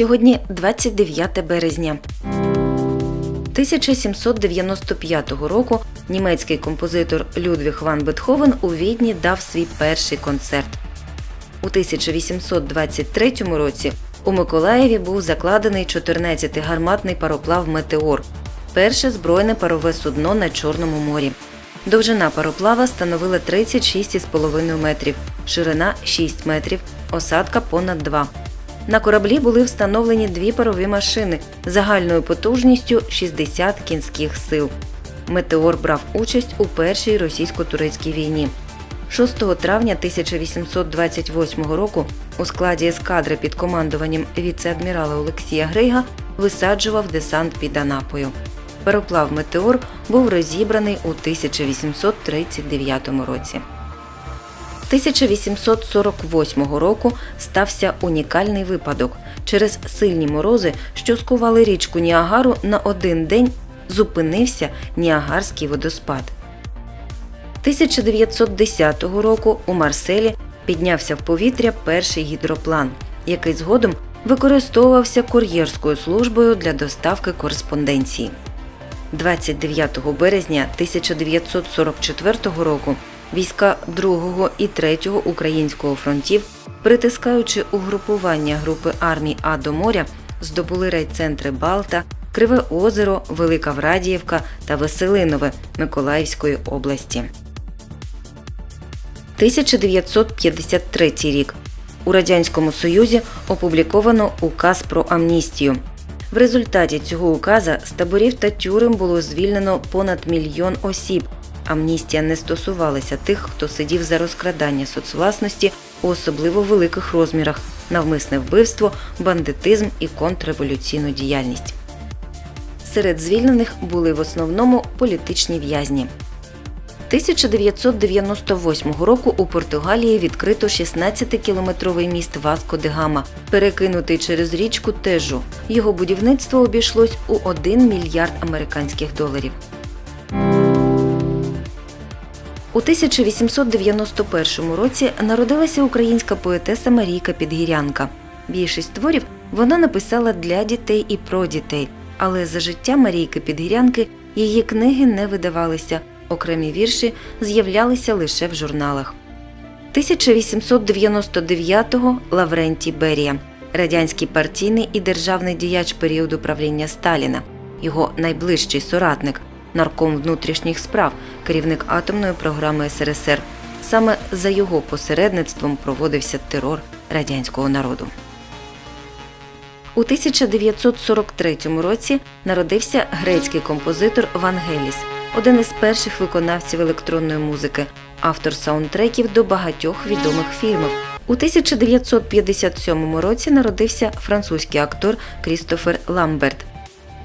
Сьогодні 29 березня. 1795 року німецький композитор Людвіг ван Бетховен у Відні дав свій перший концерт. У 1823 році у Миколаєві був закладений 14-й гарматний пароплав Метеор перше збройне парове судно на Чорному морі. Довжина пароплава становила 36,5 метрів, ширина 6 метрів, осадка понад 2. На кораблі були встановлені дві парові машини загальною потужністю 60 кінських сил. Метеор брав участь у першій російсько-турецькій війні. 6 травня 1828 року у складі ескадри під командуванням віце-адмірала Олексія Грейга висаджував десант під Анапою. Пароплав Метеор був розібраний у 1839 році. 1848 року стався унікальний випадок. Через сильні морози, що скували річку Ніагару, на один день зупинився Ніагарський водоспад. 1910 року у Марселі піднявся в повітря перший гідроплан, який згодом використовувався кур'єрською службою для доставки кореспонденції. 29 березня 1944 року війська 2 і 3 українського фронтів, притискаючи угрупування групи армій А до моря, здобули райцентри Балта, Криве озеро, Велика Врадіївка та Веселинове Миколаївської області. 1953 рік. У Радянському Союзі опубліковано указ про амністію. В результаті цього указа з таборів та тюрем було звільнено понад мільйон осіб. Амністія не стосувалася тих, хто сидів за розкрадання соцвласності у особливо великих розмірах, навмисне вбивство, бандитизм і контрреволюційну діяльність. Серед звільнених були в основному політичні в'язні. 1998 року у Португалії відкрито 16-кілометровий міст Васко де Гама, перекинутий через річку Тежу. Його будівництво обійшлось у 1 мільярд американських доларів. У 1891 році народилася українська поетеса Марійка Підгірянка. Більшість творів вона написала для дітей і про дітей, але за життя Марійки Підгірянки її книги не видавалися, окремі вірші з'являлися лише в журналах. 1899-го Лаврентій Берія, радянський партійний і державний діяч періоду правління Сталіна, його найближчий соратник, нарком внутрішніх справ, керівник атомної програми СРСР. Саме за його посередництвом проводився терор радянського народу. У 1943 році народився грецький композитор Вангеліс, один із перших виконавців електронної музики, автор саундтреків до багатьох відомих фільмів. У 1957 році народився французький актор Крістофер Ламберт.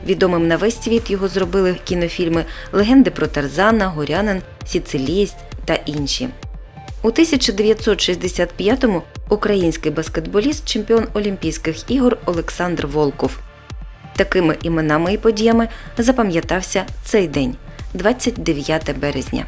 Відомим на весь світ його зробили кінофільми Легенди про Тарзана, Горянин, Сіцилієць та інші. У 1965-му український баскетболіст, чемпіон Олімпійських ігор Олександр Волков. Такими іменами і подіями запам'ятався цей день 29 березня.